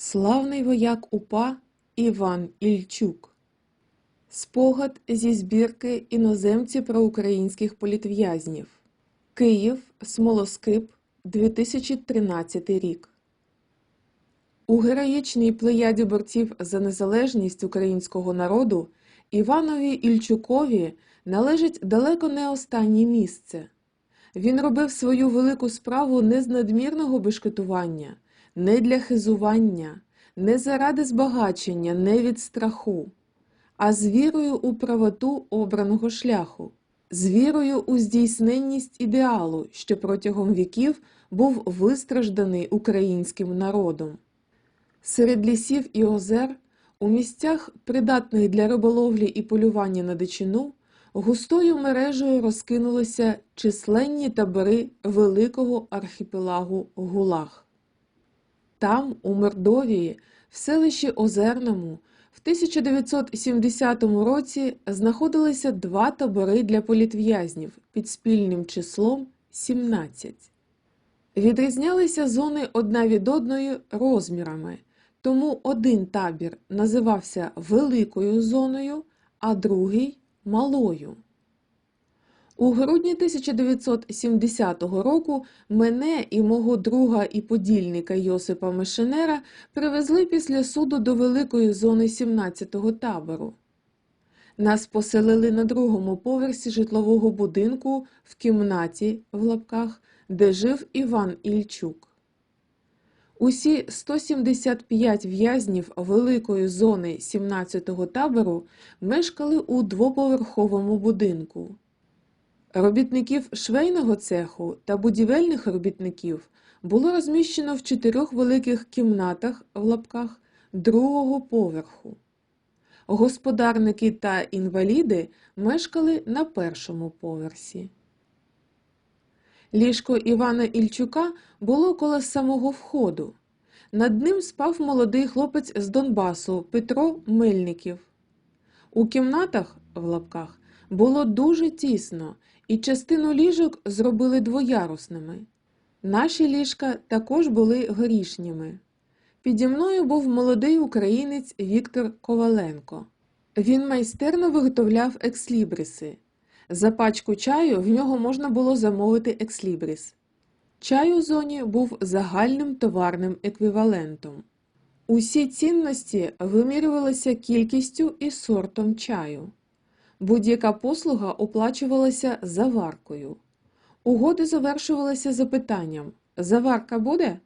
Славний вояк УПА Іван Ільчук. Спогад зі збірки іноземці про українських політв'язнів. Київ, Смолоскип, 2013 рік. У героїчній плеяді борців за незалежність українського народу Іванові Ільчукові належить далеко не останнє місце. Він робив свою велику справу не з надмірного бешкетування, не для хизування, не заради збагачення, не від страху, а з вірою у правоту обраного шляху, з вірою у здійсненність ідеалу, що протягом віків був вистражданий українським народом. Серед лісів і озер, у місцях, придатних для риболовлі і полювання на дичину, густою мережею розкинулися численні табори великого архіпелагу Гулаг. Там, у Мордовії, в селищі Озерному, в 1970 році знаходилися два табори для політв'язнів під спільним числом 17. Відрізнялися зони одна від одної розмірами, тому один табір називався Великою зоною, а другий малою. У грудні 1970 року мене і мого друга і подільника Йосипа Мишенера привезли після суду до великої зони 17-го табору. Нас поселили на другому поверсі житлового будинку в кімнаті в лапках, де жив Іван Ільчук. Усі 175 в'язнів великої зони 17-го табору мешкали у двоповерховому будинку. Робітників швейного цеху та будівельних робітників було розміщено в чотирьох великих кімнатах в лапках другого поверху. Господарники та інваліди мешкали на першому поверсі. Ліжко Івана Ільчука було коло самого входу. Над ним спав молодий хлопець з Донбасу Петро Мельників. У кімнатах в лапках було дуже тісно, і частину ліжок зробили двоярусними. Наші ліжка також були горішніми. Піді мною був молодий українець Віктор Коваленко. Він майстерно виготовляв екслібриси. За пачку чаю в нього можна було замовити екслібрис. Чай у зоні був загальним товарним еквівалентом. Усі цінності вимірювалися кількістю і сортом чаю. Будь-яка послуга оплачувалася заваркою. Угоди завершувалися запитанням Заварка буде?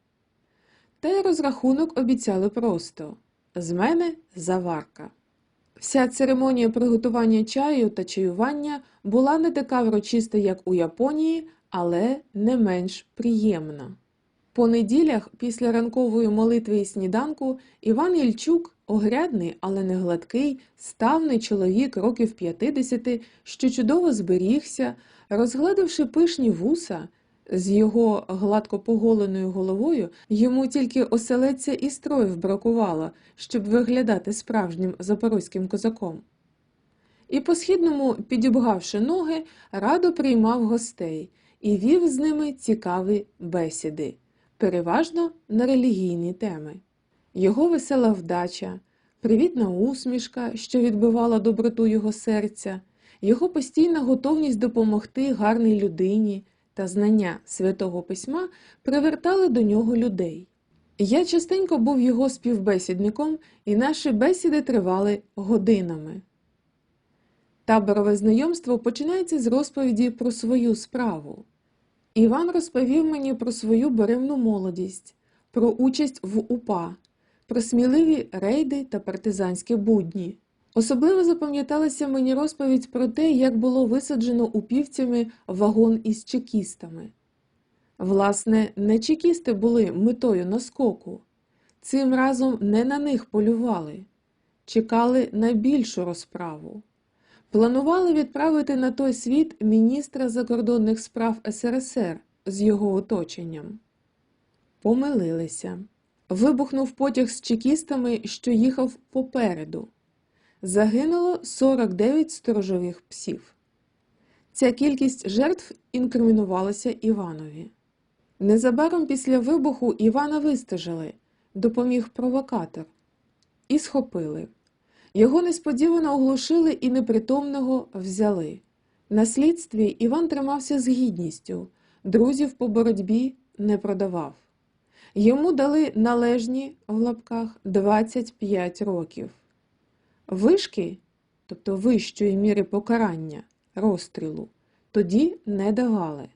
Та й розрахунок обіцяли просто з мене заварка. Вся церемонія приготування чаю та чаювання була не така врочиста, як у Японії, але не менш приємна. По неділях, після ранкової молитви і сніданку, Іван Ільчук, огрядний, але не гладкий, ставний чоловік років 50, що чудово зберігся, розгладивши пишні вуса, з його гладко поголеною головою йому тільки оселедця і строїв бракувало, щоб виглядати справжнім запорозьким козаком. І по східному, підібгавши ноги, радо приймав гостей і вів з ними цікаві бесіди, переважно на релігійні теми. Його весела вдача, привітна усмішка, що відбивала доброту його серця, його постійна готовність допомогти гарній людині та знання святого письма привертали до нього людей. Я частенько був його співбесідником, і наші бесіди тривали годинами. Таборове знайомство починається з розповіді про свою справу. Іван розповів мені про свою беремну молодість, про участь в УПА, про сміливі рейди та партизанські будні. Особливо запам'яталася мені розповідь про те, як було висаджено упівцями вагон із чекістами. Власне, не чекісти були метою наскоку. Цим разом не на них полювали, чекали на більшу розправу. Планували відправити на той світ міністра закордонних справ СРСР з його оточенням. Помилилися. Вибухнув потяг з чекістами, що їхав попереду. Загинуло 49 сторожових псів. Ця кількість жертв інкримінувалася Іванові. Незабаром після вибуху Івана вистежили. допоміг провокатор. І схопили. Його несподівано оглушили і непритомного взяли. На слідстві Іван тримався з гідністю, друзів по боротьбі не продавав. Йому дали належні в лапках 25 років. Вишки, тобто вищої міри покарання, розстрілу, тоді не давали.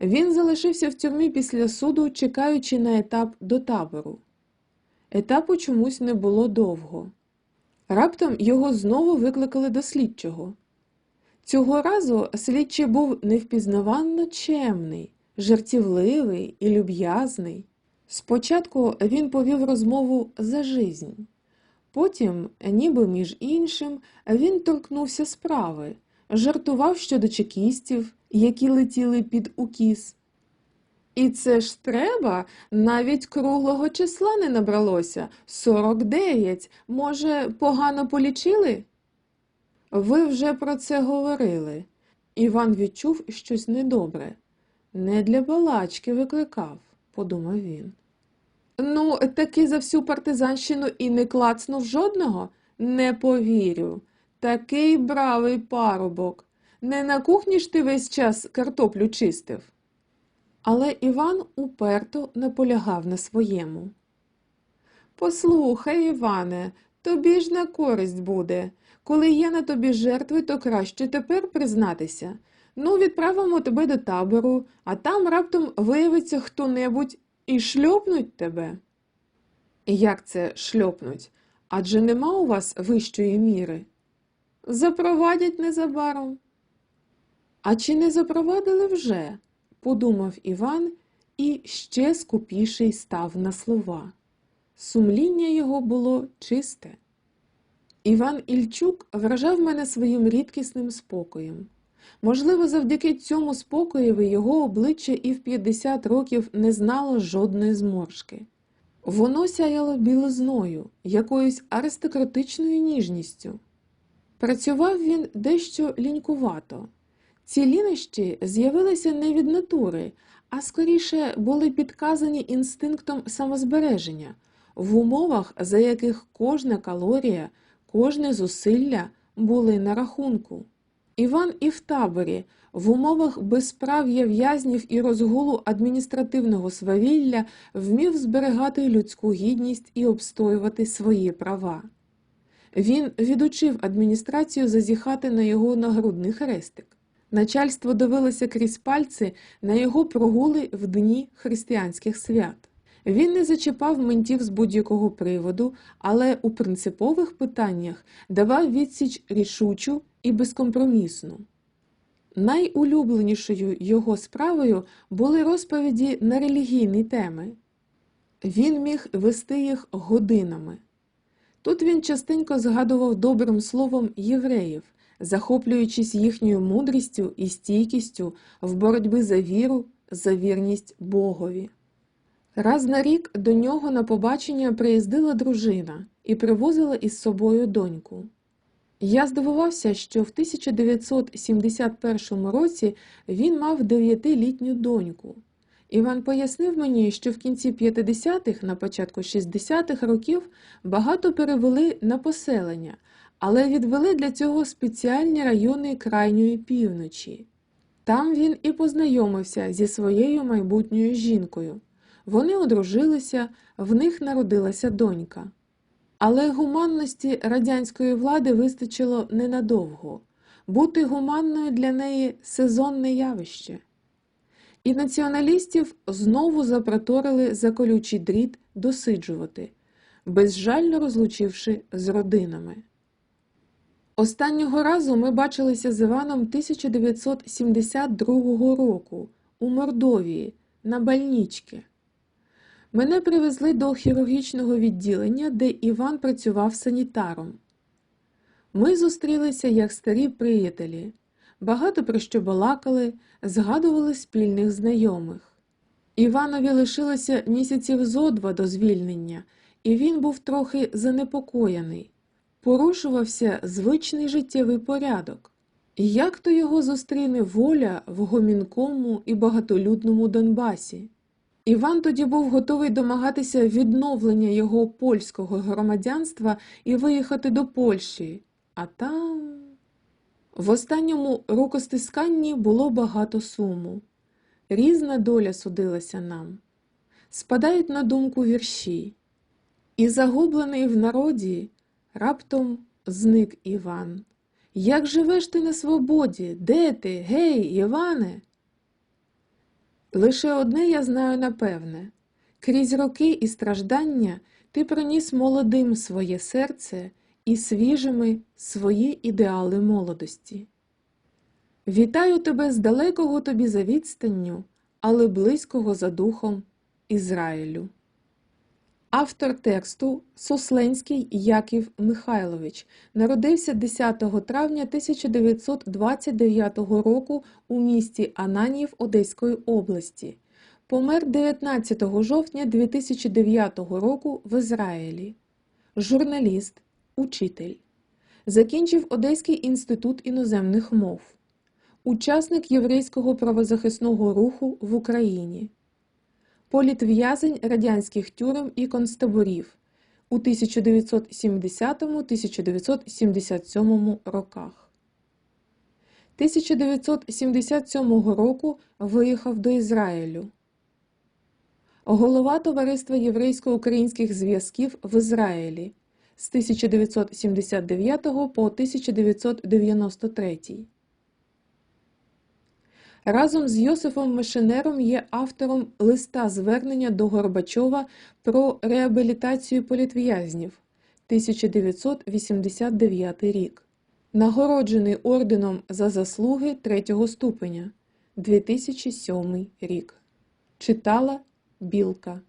Він залишився в тюрмі після суду, чекаючи на етап до табору. Етапу чомусь не було довго. Раптом його знову викликали до слідчого. Цього разу слідчий був невпізнаванно чемний, жартівливий і люб'язний. Спочатку він повів розмову за жизнь. Потім, ніби між іншим, він торкнувся справи, жартував щодо чекістів, які летіли під укіс. І це ж треба, навіть круглого числа не набралося 49. Може, погано полічили? Ви вже про це говорили. Іван відчув щось недобре. Не для балачки викликав, подумав він. Ну, таки за всю партизанщину і не клацнув жодного? Не повірю. Такий бравий парубок. Не на кухні ж ти весь час картоплю чистив. Але Іван уперто наполягав на своєму. Послухай, Іване, тобі ж на користь буде. Коли є на тобі жертви, то краще тепер признатися. Ну, відправимо тебе до табору, а там раптом виявиться хто-небудь і шльопнуть тебе. Як це шльопнуть? Адже нема у вас вищої міри. Запровадять незабаром. А чи не запровадили вже? подумав Іван і ще скупіший став на слова. Сумління його було чисте. Іван Ільчук вражав мене своїм рідкісним спокоєм. Можливо, завдяки цьому спокоєві його обличчя і в 50 років не знало жодної зморшки. Воно сяяло білизною, якоюсь аристократичною ніжністю. Працював він дещо лінькувато. Ці лінощі з'явилися не від натури, а скоріше були підказані інстинктом самозбереження в умовах, за яких кожна калорія, кожне зусилля були на рахунку. Іван і в таборі, в умовах безправ'я в'язнів і розгулу адміністративного свавілля вмів зберегати людську гідність і обстоювати свої права. Він відучив адміністрацію зазіхати на його нагрудний хрестик. Начальство дивилося крізь пальці на його прогули в дні християнських свят. Він не зачіпав ментів з будь-якого приводу, але у принципових питаннях давав відсіч рішучу і безкомпромісну. Найулюбленішою його справою були розповіді на релігійні теми. Він міг вести їх годинами. Тут він частенько згадував добрим словом євреїв, захоплюючись їхньою мудрістю і стійкістю в боротьбі за віру, за вірність Богові. Раз на рік до нього на побачення приїздила дружина і привозила із собою доньку. Я здивувався, що в 1971 році він мав дев'ятилітню доньку. Іван пояснив мені, що в кінці 50-х, на початку 60-х років багато перевели на поселення, але відвели для цього спеціальні райони крайньої півночі. Там він і познайомився зі своєю майбутньою жінкою. Вони одружилися, в них народилася донька. Але гуманності радянської влади вистачило ненадовго. Бути гуманною для неї сезонне явище. І націоналістів знову запроторили за колючий дріт досиджувати, безжально розлучивши з родинами. Останнього разу ми бачилися з Іваном 1972 року у Мордовії на Бальнічки. Мене привезли до хірургічного відділення, де Іван працював санітаром. Ми зустрілися як старі приятелі, багато про що балакали, згадували спільних знайомих. Іванові лишилося місяців зо два до звільнення, і він був трохи занепокоєний. Порушувався звичний життєвий порядок. Як то його зустріне воля в гомінкому і багатолюдному Донбасі? Іван тоді був готовий домагатися відновлення його польського громадянства і виїхати до Польщі, а там. В останньому рукостисканні було багато суму. Різна доля судилася нам. Спадають на думку вірші. І загублений в народі раптом зник Іван. Як живеш ти на свободі? Де ти? Гей, Іване? Лише одне я знаю напевне крізь роки і страждання ти приніс молодим своє серце і свіжими свої ідеали молодості. Вітаю тебе з далекого тобі за відстанню, але близького за духом Ізраїлю. Автор тексту Сосленський Яків Михайлович народився 10 травня 1929 року у місті Ананів Одеської області. Помер 19 жовтня 2009 року в Ізраїлі. Журналіст, учитель. Закінчив Одеський інститут іноземних мов. Учасник єврейського правозахисного руху в Україні політв'язень радянських тюрем і концтаборів у 1970-1977 роках. 1977 року виїхав до Ізраїлю. Голова Товариства єврейсько-українських зв'язків в Ізраїлі з 1979 по 1993. Разом з Йосифом Мишенером є автором листа звернення до Горбачова про реабілітацію політв'язнів 1989 рік. Нагороджений орденом за заслуги третього ступеня 2007 рік. Читала Білка.